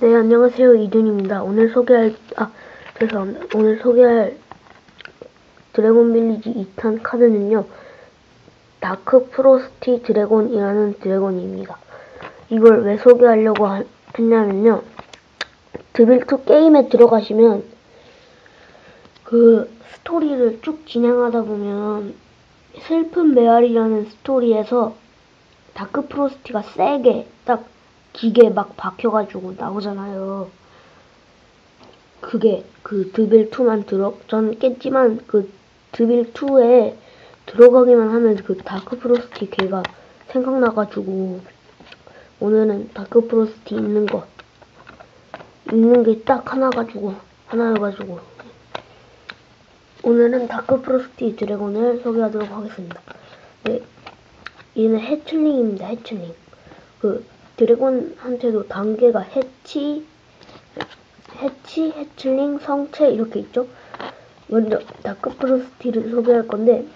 네, 안녕하세요. 이준입니다. 오늘 소개할, 아, 죄송합니다. 오늘 소개할 드래곤 빌리지 2탄 카드는요, 다크 프로스티 드래곤이라는 드래곤입니다. 이걸 왜 소개하려고 하- 했냐면요, 드빌2 게임에 들어가시면, 그, 스토리를 쭉 진행하다 보면, 슬픈 메아리라는 스토리에서 다크 프로스티가 세게 딱 기계 막 박혀가지고 나오잖아요. 그게 그 드빌 2만 들어 전 깼지만 그 드빌 2에 들어가기만 하면 그 다크 프로스티 걔가 생각나가지고 오늘은 다크 프로스티 있는 거 있는 게 딱 하나 가지고 하나여가지고 오늘은 다크 프로스티 드래곤을 소개하도록 하겠습니다. 네, 얘는 해틀링입니다. 해틀링. 그 드래곤한테도 단계가 해치, 해치, 해틀링, 성체 이렇게 있죠. 먼저 다크프로스티를 소개할 건데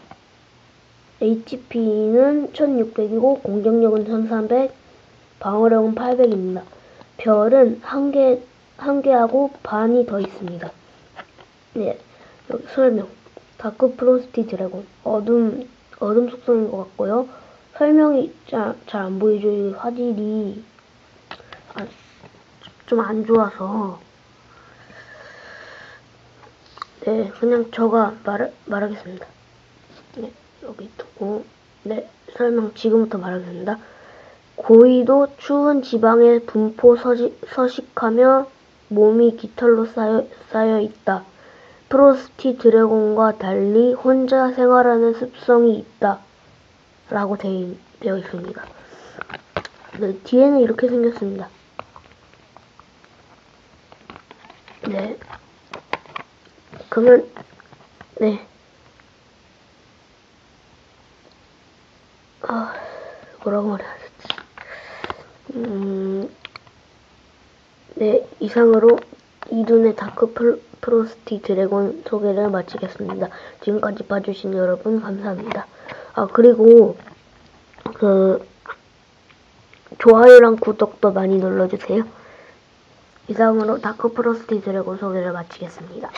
HP는 1600이고 공격력은 1300, 방어력은 800입니다. 별은 한 개, 한 개하고 반이 더 있습니다. 네, 여기 설명. 다크 프로스티 드래곤. 어둠, 어둠 속성인 것 같고요. 설명이 잘 안 보이죠. 이 화질이 아, 좀안 좋아서 네 그냥 저가 말 말하겠습니다. 네 여기 두고 네 설명 지금부터 말하겠습니다. 고위도 추운 지방에 분포 서지, 서식하며 몸이 깃털로 쌓여, 쌓여 있다. 프로스티 드래곤과 달리 혼자 생활하는 습성이 있다. 라고 되, 되어 있습니다. 네, 뒤에는 이렇게 생겼습니다. 네. 그러면, 네. 아, 뭐라고 말해야 되지? 음, 네, 이상으로 이둔의 다크 프로, 프로스티 드래곤 소개를 마치겠습니다. 지금까지 봐주신 여러분 감사합니다. 아, 그리고, 그, 좋아요랑 구독도 많이 눌러주세요. 이상으로 다크 프로스티 드래곤 소개를 마치겠습니다.